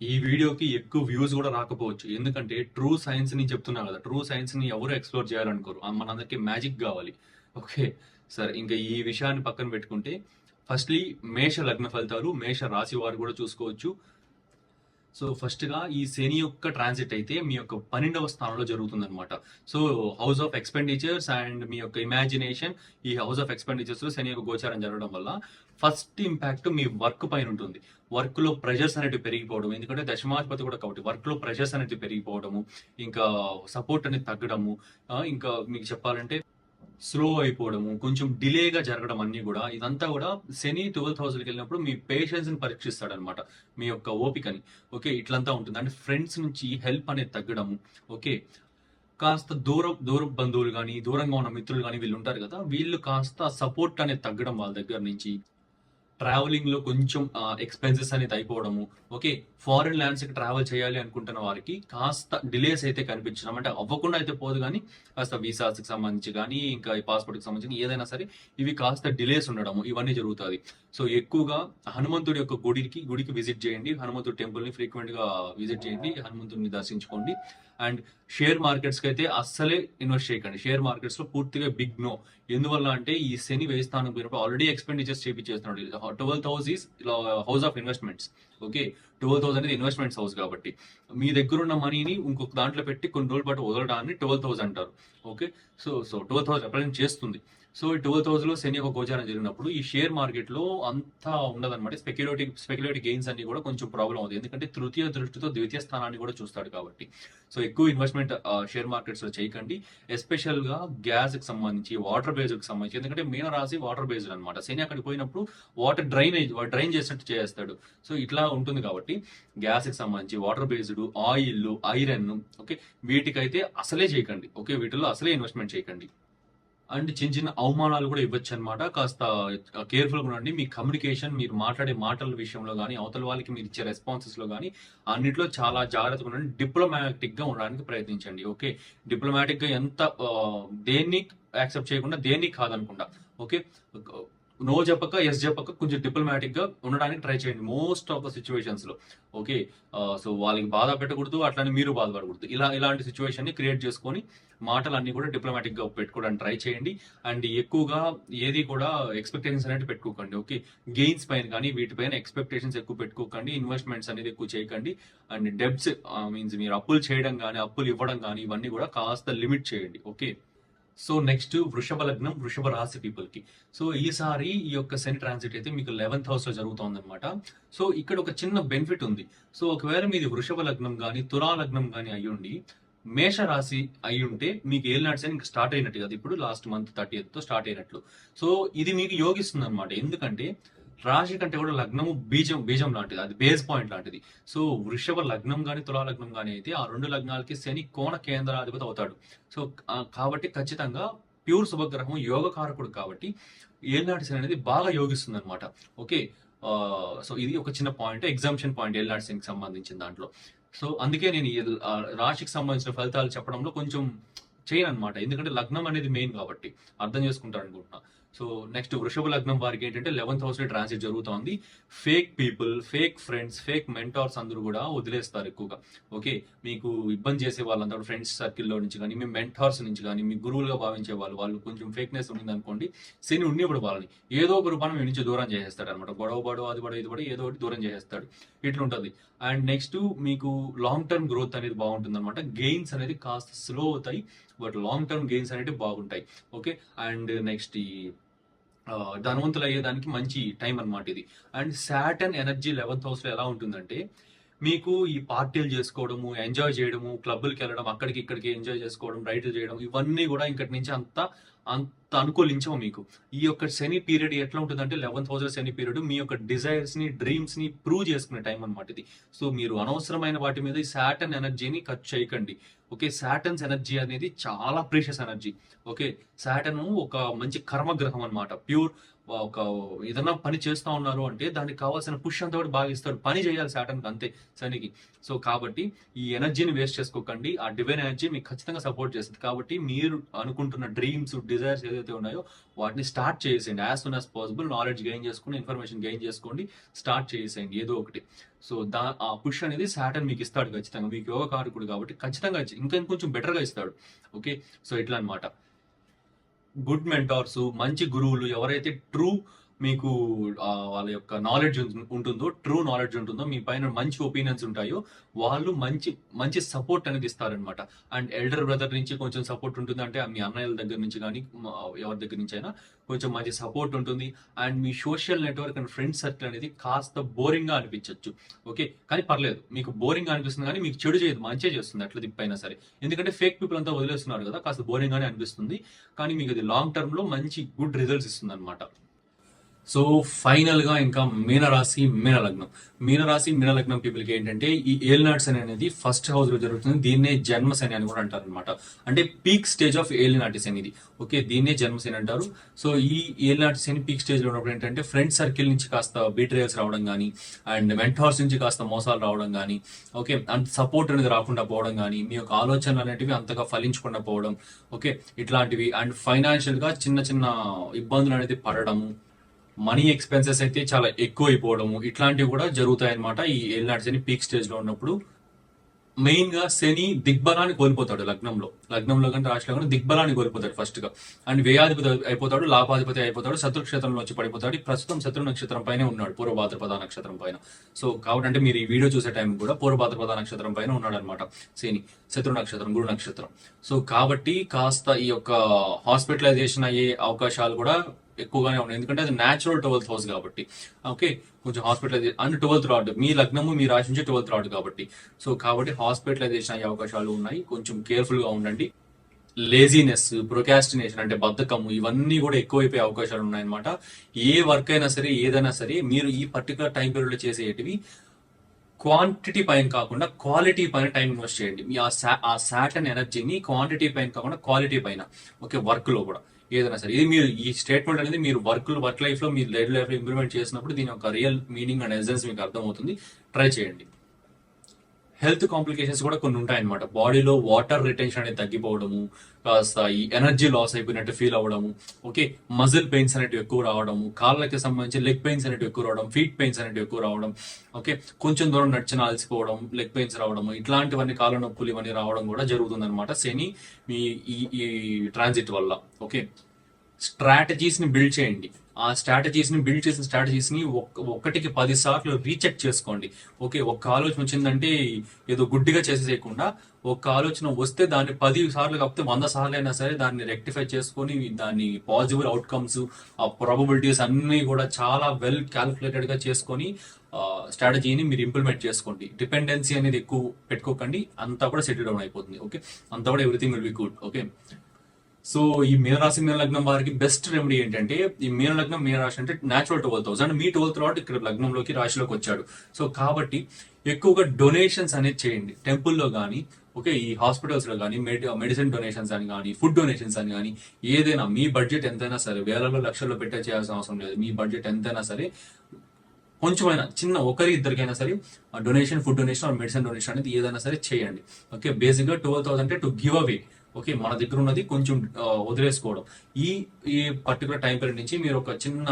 ఈ వీడియోకి ఎక్కువ వ్యూస్ కూడా రాకపోవచ్చు. ఎందుకంటే ట్రూ సైన్స్ని చెప్తున్నా కదా ట్రూ సైన్స్ని ఎవరు ఎక్స్ప్లోర్ చేయాలనుకోరు. మనందరికీ మ్యాజిక్ కావాలి. ఓకే సరే ఇంకా ఈ విషయాన్ని పక్కన పెట్టుకుంటే ఫస్ట్లీ మేష లగ్న ఫలితాలు మేష రాశి వారు కూడా చూసుకోవచ్చు. సో ఫస్ట్గా ఈ శని యొక్క ట్రాన్సిట్ అయితే మీ యొక్క పన్నెండవ స్థానంలో జరుగుతుంది అనమాట so house of expenditures and మీ యొక్క ఇమాజినేషన్ ఈ హౌస్ ఆఫ్ ఎక్స్పెండిచర్స్ శని యొక్క గోచారం జరగడం వల్ల ఫస్ట్ ఇంపాక్ట్ మీ వర్క్ పైన ఉంటుంది. వర్క్లో ప్రెషర్స్ అనేవి పెరిగిపోవడం ఎందుకంటే దశమాధిపతి కూడా కాబట్టి వర్క్లో ప్రెషర్స్ అనేది పెరిగిపోవడము ఇంకా సపోర్ట్ అనేది తగ్గడము ఇంకా మీకు చెప్పాలంటే స్లో అయిపోవడము కొంచెం డిలేగా జరగడం అన్నీ కూడా ఇదంతా కూడా శని ట్వెల్త్ హౌస్కి వెళ్ళినప్పుడు మీ పేషెన్స్ని పరీక్షిస్తాడనమాట పరీక్షిస్తాడు అనమాట మీ యొక్క ఓపికని. ఓకే ఇట్లంతా ఉంటుంది. అంటే ఫ్రెండ్స్ నుంచి హెల్ప్ అనేది తగ్గడము ఓకే. కాస్త దూరం దూర బంధువులు కానీ దూరంగా ఉన్న మిత్రులు కానీ వీళ్ళు ఉంటారు కదా వీళ్ళు కాస్త సపోర్ట్ అనేది తగ్గడం వాళ్ళ దగ్గర నుంచి. ట్రావెలింగ్లో కొంచెం ఎక్స్పెన్సెస్ అనేది అయిపోవడము. ఓకే ఫారిన్ ల్యాండ్స్కి ట్రావెల్ చేయాలి అనుకుంటున్న వారికి కాస్త డిలేస్ అయితే కనిపించడం. అంటే అవ్వకుండా అయితే పోదు కానీ కాస్త వీసాస్కి సంబంధించి కానీ ఇంకా ఈ పాస్పోర్ట్కి సంబంధించి ఏదైనా సరే ఇవి కాస్త డిలేస్ ఉండడము. ఇవన్నీ జరుగుతుంది సో ఎక్కువగా హనుమంతుడి యొక్క గుడికి గుడికి విజిట్ చేయండి. హనుమంతుడి టెంపుల్ని ఫ్రీక్వెంట్గా విజిట్ చేయండి. హనుమంతుడిని దర్శించుకోండి. అండ్ షేర్ మార్కెట్స్కి అయితే అస్సలే ఇన్వెస్ట్ చేయకండి. షేర్ మార్కెట్స్లో పూర్తిగా బిగ్ నో ఎందువల్ల అంటే ఈ శని వ్యయ స్థానం పోయినప్పుడు already expenditures చేపించేస్తున్నాడు twelfth house is house of investments okay? Twelve thousand అనేది ఇన్వెస్ట్మెంట్స్ హౌస్ కాబట్టి. మీ దగ్గర ఉన్న మనీని ఇంకొక దాంట్లో పెట్టి కొన్ని రోజుల పాటు వదలడాన్ని ట్వెల్వ్ థౌసండ్ అంటారు. Okay? So so twelve thousand represent చేస్తుంది. సో ఈ ట్వెల్వ్ థౌసండ్లో శని ఒక గోచారం జరిగినప్పుడు ఈ షేర్ మార్కెట్లో అంతా ఉండదన్నమాట. స్పెక్యులేటివ్ స్పెక్యులేటివ్ గెయిన్స్ అన్ని కూడా కొంచెం ప్రాబ్లం అవుతుంది ఎందుకంటే తృతీయ దృష్టితో ద్వితీయ స్థానాన్ని కూడా చూస్తాడు కాబట్టి. సో ఎక్కువ ఇన్వెస్ట్మెంట్ షేర్ మార్కెట్స్లో చేయకండి. ఎస్పెషల్గా గ్యాస్కి గ్యాస్కి సంబంధించి వాటర్ బేస్కి సంబంధించి. ఎందుకంటే మీన రాసి వాటర్ బేస్డ్ అనమాట శని అక్కడికి పోయినప్పుడు వాటర్ డ్రైనేజ్ డ్రైన్ చేసినట్టు చేస్తాడు సో ఇట్లా ఉంటుంది కాబట్టి గ్యాస్కి సంబంధించి water based oil iron okay వీటికైతే అసలే చేయకండి ఓకే వీటిలో అసలే ఇన్వెస్ట్మెంట్ చేయకండి. అండ్ చిన్న చిన్న అవమానాలు కూడా ఇవ్వచ్చు అనమాట కాస్త కేర్ఫుల్గా ఉండండి. మీ కమ్యూనికేషన్ మీరు మాట్లాడే మాటల విషయంలో కానీ అవతల వాళ్ళకి మీరు ఇచ్చే రెస్పాన్సెస్లో కానీ అన్నిట్లో చాలా జాగ్రత్తగా ఉండండి. డిప్లొమాటిక్గా ఉండడానికి ప్రయత్నించండి ఓకే డిప్లొమాటిక్గా ఎంత దేన్ని యాక్సెప్ట్ చేయకుండా దేన్ని కాదనకుండా ఓకే నో చెప్పక ఎస్ చెప్పక కొంచెం డిప్లొమాటిక్గా ఉండడానికి ట్రై చేయండి. మోస్ట్ ఆఫ్ ద సిచ్యువేషన్స్లో. ఓకే సో uh, వాళ్ళకి బాధ పెట్టకూడదు అట్లానే మీరు బాధపడకూడదు. ఇలా ఇలాంటి సిచ్యువేషన్ని క్రియేట్ చేసుకొని మాటలన్నీ కూడా డిప్లొమాటిక్గా పెట్టుకోవడానికి ట్రై చేయండి. అండ్ ఎక్కువగా ఏది కూడా ఎక్స్పెక్టేషన్స్ అనేది పెట్టుకోకండి. ఓకే గెయిన్స్ పైన కానీ వీటిపైన ఎక్స్పెక్టేషన్స్ ఎక్కువ పెట్టుకోకండి. ఇన్వెస్ట్మెంట్స్ అనేది ఎక్కువ చేయకండి. అండ్ డెబ్ట్స్ మీన్స్ మీరు అప్పులు చేయడం కానీ అప్పులు ఇవ్వడం కానీ ఇవన్నీ కూడా కాస్త లిమిట్ చేయండి. ఓకే సో నెక్స్ట్ వృషభ లగ్నం వృషభ రాశి పీపుల్కి సో ఈసారి ఈ యొక్క శని ట్రాన్సిట్ అయితే మీకు లెవెన్త్ హౌస్లో జరుగుతోంది అనమాట సో ఇక్కడ ఒక చిన్న బెనిఫిట్ ఉంది. సో ఒకవేళ మీది వృషభ లగ్నం కానీ తులా లగ్నం కానీ అయ్యుండి మేష రాశి అయి ఉంటే మీకు ఏలినాటి శని ఇంకా స్టార్ట్ అయినట్టు కదా. ఇప్పుడు లాస్ట్ మంత్ థర్టీ తో స్టార్ట్ అయినట్లు. సో ఇది మీకు యోగిస్తుంది అనమాట ఎందుకంటే రాశి కంటే కూడా లగ్నము బీజం బీజం లాంటిది అది బేస్ పాయింట్ లాంటిది. సో వృషభ లగ్నం కానీ తులా లగ్నం కానీ అయితే ఆ రెండు లగ్నాలకి శని కోణ కేంద్రాధిపతి అవుతాడు. సో కాబట్టి ఖచ్చితంగా ప్యూర్ శుభగ్రహం యోగకారకుడు కాబట్టి ఏలినాటి శని అనేది బాగా యోగిస్తుంది అనమాట ఓకే సో ఇది ఒక చిన్న పాయింట్ ఎగ్జామ్షన్ పాయింట్ ఏలినాటి శనికి సంబంధించిన దాంట్లో. సో అందుకే నేను రాశికి సంబంధించిన ఫలితాలు చెప్పడంలో కొంచెం చేయను అనమాట ఎందుకంటే లగ్నం అనేది మెయిన్ కాబట్టి అర్థం చేసుకుంటారు అనుకుంటున్నా సో నెక్స్ట్ వృషభ లగ్నం వారికి ఏంటంటే లెవెన్త్ హౌస్లో ట్రాన్సిట్ జరుగుతోంది. Fake people fake friends fake mentors అందరూ కూడా వదిలేస్తారు ఎక్కువగా. ఓకే మీకు ఇబ్బంది చేసే వాళ్ళంతా ఫ్రెండ్స్ సర్కిల్లో నుంచి కానీ మీ మెంటార్స్ నుంచి కానీ మీ గురువులుగా భావించే వాళ్ళు వాళ్ళు కొంచెం ఫేక్నెస్ ఉంది అనుకోండి శని ఉండేప్పుడు వాళ్ళని. ఏదో ఒక రూపాన్ని మీ నుంచి దూరం చేసేస్తాడు అనమాట గొడవ పడు అది పడు ఇది పడు ఏదో ఒకటి దూరం చేసేస్తాడు. ఇట్లా ఉంటుంది అండ్ నెక్స్ట్ మీకు లాంగ్ టర్మ్ గ్రోత్ అనేది బాగుంటుంది అనమాట గెయిన్స్ అనేది కాస్త స్లో అవుతాయి. బట్ లాంగ్ టర్మ్ గెయిన్స్ అనేవి బాగుంటాయి. ఓకే? అండ్ నెక్స్ట్ ఈ ధనవంతులు అయ్యేదానికి మంచి టైం అనమాట ఇది. అండ్ సాటర్న్ ఎనర్జీ లెవెన్త్ హౌస్లో ఎలా ఉంటుందంటే మీకు ఈ పార్టీలు చేసుకోవడము ఎంజాయ్ చేయడము క్లబ్బులకి వెళ్ళడం అక్కడికి ఇక్కడికి ఎంజాయ్ చేసుకోవడం రైడ్లు చేయడం ఇవన్నీ కూడా ఇంకటి నుంచి అంత అంత అనుకూలించవు మీకు. ఈ యొక్క శని పీరియడ్ ఎట్లా ఉంటుందంటే లెవెన్త్ హౌస్ శని పీరియడ్ మీ యొక్క డిజైర్స్ని డ్రీమ్స్ని ప్రూవ్ చేసుకునే టైం అన్నమాట ఇది. సో మీరు అనవసరమైన వాటి మీద ఈ సాటర్న్ ఎనర్జీని ఖర్చు చేయకండి. ఓకే సాటర్న్స్ ఎనర్జీ అనేది చాలా ప్రీషియస్ ఎనర్జీ. ఓకే శాటన్ ఒక మంచి కర్మగ్రహం అనమాట ప్యూర్ ఒక ఏదన్నా పని చేస్తూ ఉన్నారు అంటే దానికి కావాల్సిన పుష్ అంతా కూడా బాగా ఇస్తాడు పని చేయాలి సాటర్న్ అంతే శనికి. సో కాబట్టి ఈ ఎనర్జీని వేస్ట్ చేసుకోకండి. ఆ డివైన్ ఎనర్జీ మీకు ఖచ్చితంగా సపోర్ట్ చేస్తుంది. కాబట్టి మీరు అనుకుంటున్న డ్రీమ్స్ డిజైర్స్ ఏదైతే ఉన్నాయో వాటిని స్టార్ట్ చేసేయండి. As soon as possible knowledge gain చేసుకుని ఇన్ఫర్మేషన్ గెయిన్ చేసుకోండి. స్టార్ట్ చేసేయండి. ఏదో ఒకటి. సో దా ఆ పుష్ అనేది సాటర్న్ మీకు ఇస్తాడు ఖచ్చితంగా. మీకు యోగకారకుడు కాబట్టి ఖచ్చితంగా ఇంకా ఇంకొంచెం బెటర్గా ఇస్తాడు. ఓకే సో ఇట్లా అనమాట గుడ్ మెంటార్స్ మంచి గురువులు ఎవరైతే ట్రూ మీకు వాళ్ళ యొక్క నాలెడ్జ్ ఉంటుందో ట్రూ నాలెడ్జ్ ఉంటుందో మీ పైన మంచి ఒపీనియన్స్ ఉంటాయో వాళ్ళు మంచి మంచి సపోర్ట్ అనేది ఇస్తారనమాట అండ్ ఎల్డర్ బ్రదర్ నుంచి కొంచెం సపోర్ట్ ఉంటుంది అంటే మీ అన్నయ్యల దగ్గర నుంచి కానీ ఎవరి దగ్గర నుంచి అయినా కొంచెం మంచి సపోర్ట్ ఉంటుంది. And me social network and friend circle అనేది కాస్త బోరింగ్గా అనిపించవచ్చు ఓకే కానీ పర్లేదు. మీకు బోరింగ్ అనిపిస్తుంది కానీ మీకు చెడు చేయదు మంచిగా చేస్తుంది అట్లా దిప్పైనా సరే. ఎందుకంటే ఫేక్ పీపుల్ అంతా వదిలేస్తున్నారు కదా కాస్త బోరింగ్గానే అనిపిస్తుంది. కానీ మీకు అది లాంగ్ టర్మ్లో మంచి గుడ్ రిజల్ట్స్ ఇస్తుంది అనమాట సో ఫైనల్గా ఇంకా మీనరాశి మీనలగ్నం మీనరాశి మీనలగ్నం పీపుల్కి ఏంటంటే ఈ ఏలినాట్స్ అని అనేది ఫస్ట్ హౌస్లో జరుగుతుంది. దీన్నే జన్మశని అని కూడా అంటారు అనమాట అంటే పీక్ స్టేజ్ ఆఫ్ ఏలినాటి శని ఇది. ఓకే దీన్నే జన్మశని అంటారు. సో ఈ ఏలినాటి శని పీక్ స్టేజ్లో ఉన్నప్పుడు ఏంటంటే ఫ్రెండ్ సర్కిల్ నుంచి కాస్త బీట్రేయల్స్ రావడం కానీ అండ్ మెంటార్స్ నుంచి కాస్త మోసాలు రావడం కానీ ఓకే అంత సపోర్ట్ అనేది రాకుండా పోవడం కానీ మీ యొక్క ఆలోచనలు అనేటివి అంతగా ఫలించకుండా పోవడం ఓకే ఇట్లాంటివి. అండ్ ఫైనాన్షియల్గా చిన్న చిన్న ఇబ్బందులు అనేది పడడము మనీ ఎక్స్పెన్సెస్ అయితే చాలా ఎక్కువ అయిపోవడము ఇట్లాంటివి కూడా జరుగుతాయన్నమాట ఈ ఏలినాటి శని పీక్ స్టేజ్లో ఉన్నప్పుడు. మెయిన్గా శని దిగ్బలాన్ని కోల్పోతాడు లగ్నంలో. లగ్నంలో కంటే రాశిలో కంటే దిగ్బలాన్ని కోల్పోతాడు ఫస్ట్గా అండ్ వ్యయాధిపతి అయిపోతాడు లాభాధిపతి అయిపోతాడు శత్రుక్షేత్రంలో వచ్చి పడిపోతాడు. ప్రస్తుతం శత్రు నక్షత్రం పైన ఉన్నాడు పూర్వభాద్రపద నక్షత్రం పైన. సో కాబట్టి అంటే మీరు ఈ వీడియో చూసే టైం కూడా పూర్వభాద్రపద నక్షత్రం పైన ఉన్నాడు అనమాట శని శత్రు నక్షత్రం గురు నక్షత్రం. సో కాబట్టి కాస్త ఈ యొక్క హాస్పిటలైజేషన్ అయ్యే అవకాశాలు కూడా ఎక్కువగానే ఉన్నాయి. ఎందుకంటే అది న్యాచురల్ ట్వెల్త్ హౌస్ కాబట్టి. ఓకే కొంచెం హాస్పిటలైజేషన్ అండ్ ట్వెల్త్ రాడ్ మీ లగ్నము మీ రాశి నుంచి ట్వెల్త్ రాడ్ కాబట్టి. సో కాబట్టి హాస్పిటలైజేషన్ అయ్యే అవకాశాలు ఉన్నాయి. కొంచెం కేర్ఫుల్గా ఉండండి. లేజినెస్ ప్రొకాస్టినేషన్ అంటే బద్ధకము ఇవన్నీ కూడా ఎక్కువైపోయే అవకాశాలు ఉన్నాయన్నమాట. ఏ వర్క్ అయినా సరే ఏదైనా సరే మీరు ఈ పర్టికులర్ టైం పీరియడ్లో చేసేటివి క్వాంటిటీ పైన కాకుండా క్వాలిటీ పైన టైం ఇన్వెస్ట్ చేయండి. మీ ఆ సా సాటన్ ఎనర్జీని క్వాంటిటీ పైన కాకుండా క్వాలిటీ పైన. ఓకే వర్క్లో కూడా. ఏదైనా సరే. ఇది మీరు ఈ స్టేట్మెంట్ అనేది మీరు వర్క్ వర్క్ లైఫ్లో మీరు డైలీ లైఫ్లో ఇంప్లిమెంట్ చేసినప్పుడు దీని యొక్క రియల్ మీనింగ్ అండ్ ఎసెన్స్ మీకు అర్థమవుతుంది. ట్రై చేయండి. హెల్త్ కాంప్లికేషన్స్ కూడా కొన్ని ఉంటాయన్నమాట. బాడీలో వాటర్ రిటెన్షన్ అనేది తగ్గిపోవడము కాస్త ఈ ఎనర్జీ లాస్ అయిపోయినట్టు ఫీల్ అవ్వడము ఓకే మజిల్ పెయిన్స్ అనేటివి ఎక్కువ రావడము కాళ్ళకి సంబంధించి లెగ్ పెయిన్స్ అనేటివి ఎక్కువ రావడం ఫీట్ పెయిన్స్ అనేటివి ఎక్కువ రావడం ఓకే కొంచెం దూరం నడిచిన అలసిపోవడం లెగ్ పెయిన్స్ రావడము ఇట్లాంటివన్నీ కాళ్ళ నొప్పులు ఇవన్నీ రావడం కూడా జరుగుతుంది అనమాట శని మీ ఈ ఈ ట్రాన్సిట్ వల్ల ఓకే. స్ట్రాటజీస్ని బిల్డ్ చేయండి. ఆ స్ట్రాటజీస్ని బిల్డ్ చేసిన స్ట్రాటజీస్ని ఒక్క- ఒక్కటికి పది సార్లు రీచెక్ చేసుకోండి. ఓకే ఒక్క ఆలోచన వచ్చిందంటే ఏదో గుడ్డిగా చేసేయకుండా ఒక ఆలోచన వస్తే దాన్ని పది సార్లు కాకపోతే వంద సార్లు అయినా సరే దాన్ని రెక్టిఫై చేసుకొని దాన్ని పాజిబుల్ అవుట్కమ్స్ ఆ ప్రాబబిలిటీస్ అన్నీ కూడా చాలా వెల్ క్యాల్కులేటెడ్గా చేసుకొని స్ట్రాటజీని మీరు ఇంప్లిమెంట్ చేసుకోండి. డిపెండెన్సీ అనేది ఎక్కువ పెట్టుకోకండి. అంతా కూడా సెటిల్ డౌన్ అయిపోతుంది. ఓకే? అంతా కూడా everything will be good okay? So ఈ మీనరాశి మీన లగ్నం వారికి బెస్ట్ రెమెడీ ఏంటంటే ఈ మీన లగ్నం మీనరాశి అంటే నాచురల్ ట్వెల్వ్ థౌసండ్ మీ ట్వెల్వ్ తర్వాత ఇక్కడ లగ్నంలోకి రాశిలోకి వచ్చాడు. సో కాబట్టి ఎక్కువగా డొనేషన్స్ అనేది చేయండి. టెంపుల్లో కానీ ఓకే ఈ హాస్పిటల్స్లో కానీ మెడి మెడిసిన్ డొనేషన్స్ అని కానీ ఫుడ్ డొనేషన్స్ అని కానీ ఏదైనా మీ బడ్జెట్ ఎంతైనా సరే వేలలో లక్షల్లో పెట్టే చేయాల్సిన అవసరం లేదు. మీ బడ్జెట్ ఎంతైనా సరే కొంచెమైనా చిన్న ఒకరి ఇద్దరికైనా సరే donation food donation medicine donation అనేది ఏదైనా సరే చేయండి. ఓకే బేసిక్గా ట్వెల్వ్ థౌసండ్ అంటే టు గివ్ అవే ఓకే మన దగ్గర ఉన్నది కొంచెం వదిలేసుకోవడం. ఈ ఈ పర్టికులర్ టైం పీరియడ్ నుంచి మీరు ఒక చిన్న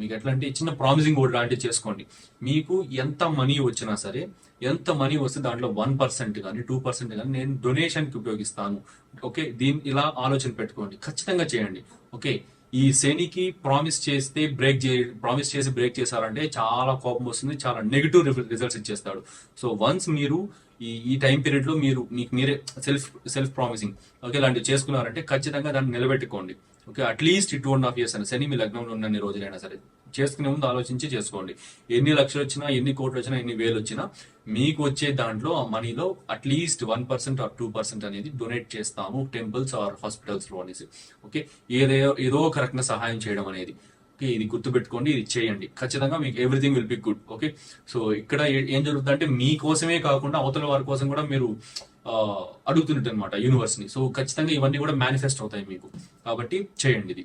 మీకు ఎట్లా అంటే చిన్న ప్రామిసింగ్ బోర్డ్ లాంటివి చేసుకోండి. మీకు ఎంత మనీ వచ్చినా సరే ఎంత మనీ వస్తే దాంట్లో వన్ పర్సెంట్ కానీ టూ పర్సెంట్ కానీ నేను డొనేషన్కి ఉపయోగిస్తాను. ఓకే దీని ఇలా ఆలోచన పెట్టుకోండి. ఖచ్చితంగా చేయండి. ఓకే ఈ శనికి ప్రామిస్ చేస్తే బ్రేక్ చే ప్రామిస్ చేసి బ్రేక్ చేశారంటే చాలా కోపం వస్తుంది చాలా నెగిటివ్ రిజల్ట్స్ ఇచ్చేస్తాడు. సో వన్స్ మీరు ఈ ఈ టైం పీరియడ్లో మీరు మీకు మీరే సెల్ఫ్ సెల్ఫ్ ప్రామిసింగ్ ఓకే ఇలాంటివి చేసుకున్నారంటే ఖచ్చితంగా దాన్ని నిలబెట్టుకోండి. Okay at least two and half years అని శని మీ లగ్నంలో ఉన్న రోజులైనా సరే చేసుకునే ముందు ఆలోచించి చేసుకోండి. ఎన్ని లక్షలు వచ్చినా ఎన్ని కోట్లు వచ్చినా ఎన్ని వేలు వచ్చినా మీకు వచ్చే దాంట్లో ఆ మనీలో at least one percent or two percent అనేది డొనేట్ చేస్తాము టెంపుల్స్ ఆర్ హాస్పిటల్స్లో అనేసి. ఓకే ఏదో ఏదో ఒక రకంగా సహాయం చేయడం అనేది. ఓకే ఇది గుర్తుపెట్టుకోండి ఇది చేయండి. ఖచ్చితంగా మీకు everything will be good okay so ఇక్కడ ఏ- ఏం జరుగుతుందంటే మీకోసమే కాకుండా అవతల వారి కోసం కూడా మీరు ఆ, అడుగుతున్నట్టు అనమాట యూనివర్స్ని. సో ఖచ్చితంగా ఇవన్నీ కూడా మేనిఫెస్ట్ అవుతాయి మీకు. కాబట్టి చేయండి ఇది.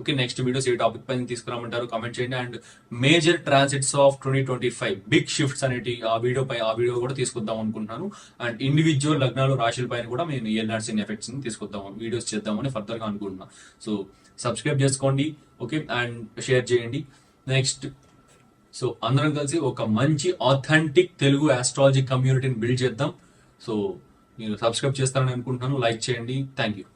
ఓకే నెక్స్ట్ వీడియోస్ ఏ టాపిక్ పైన తీసుకురామంటారు. కామెంట్ చేయండి. And major transits of twenty twenty five big shifts అనేటి ఆ వీడియో పై ఆ వీడియో కూడా తీసుకుందాం అనుకుంటున్నాను. అండ్ ఇండివిజువల్ లగ్నాలు రాశుల పైన కూడా నేను ఎల్ఆర్సీన్ ఎఫెక్ట్స్ని తీసుకొద్దాం వీడియోస్ చేద్దామని ఫర్దర్గా అనుకుంటున్నాను సో సబ్స్క్రైబ్ చేసుకోండి. ఓకే అండ్ షేర్ చేయండి. నెక్స్ట్ సో అందరం కలిసి ఒక మంచి ఆథెంటిక్ తెలుగు ఆస్ట్రాలజీ కమ్యూనిటీని బిల్డ్ చేద్దాం. సో మీరు సబ్స్క్రైబ్ చేస్తారని అనుకుంటున్నాను. లైక్ చేయండి. Thank you